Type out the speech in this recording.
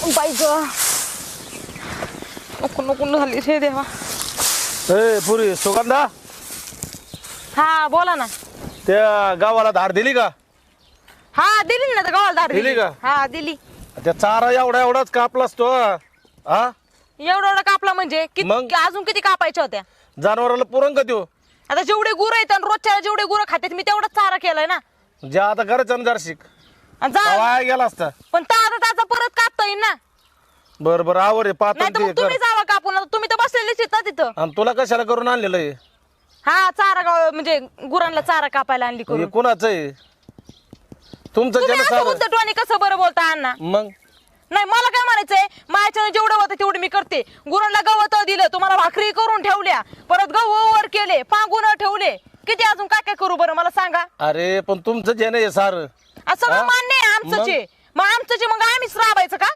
बाई ग. नको नको झाली रे देवा. ए पुरी सुगंधा? हा बोला ना. त्या गावाला धार दिली का? हा दिली ना गवाल दार दिली का? हा दिली. त्या चारा एवढा एवढाच कापलास तो हा? एवढं एवढं कापला म्हणजे? किती मग? अजून किती कापायच्या होत्या? जनावराला पुरण का त्यो आता जेवढे गुरं आहेत आणि रोजच्या जेवढे गुरं खात्यात मी तेवढाच चारा केलाय ना. जे आता करायचं ना जरशिक आणि जा वाया गेला असता. पण ताजा ताजा परत येईल ना. बर बर आवर आहे पातळ नाही तर ते मग तुम्ही जावा कापून. आता तुम्ही तर बसलेलीच आहेत ना तिथं. आणि तुला कशाला करून आणलेलं आहे? हा चारा गाव म्हणजे गुरांना चारा कापायला आणली हे करून. कुणाचं आहे? तुमचं तुम्ही सारं. उद्धटवाणी कसं बरं बोलता अण्णा? मग? नाही मला काय म्हणायचंय? माझ्याच्यानं जेवढं होतं तेवढं मी करते. गुरांना गवत दिलं तुम्हाला भाकरी करून ठेवल्या. परत गहू वर केले पांगुन ठेवले. किती अजून काय काय करू बरं मला सांगा. अरे पण तुमचं जे नाही सार. असं हा? मान्य आहे आमचंच आहे. मग आमचं जे मग आम्हीच राबायचं का?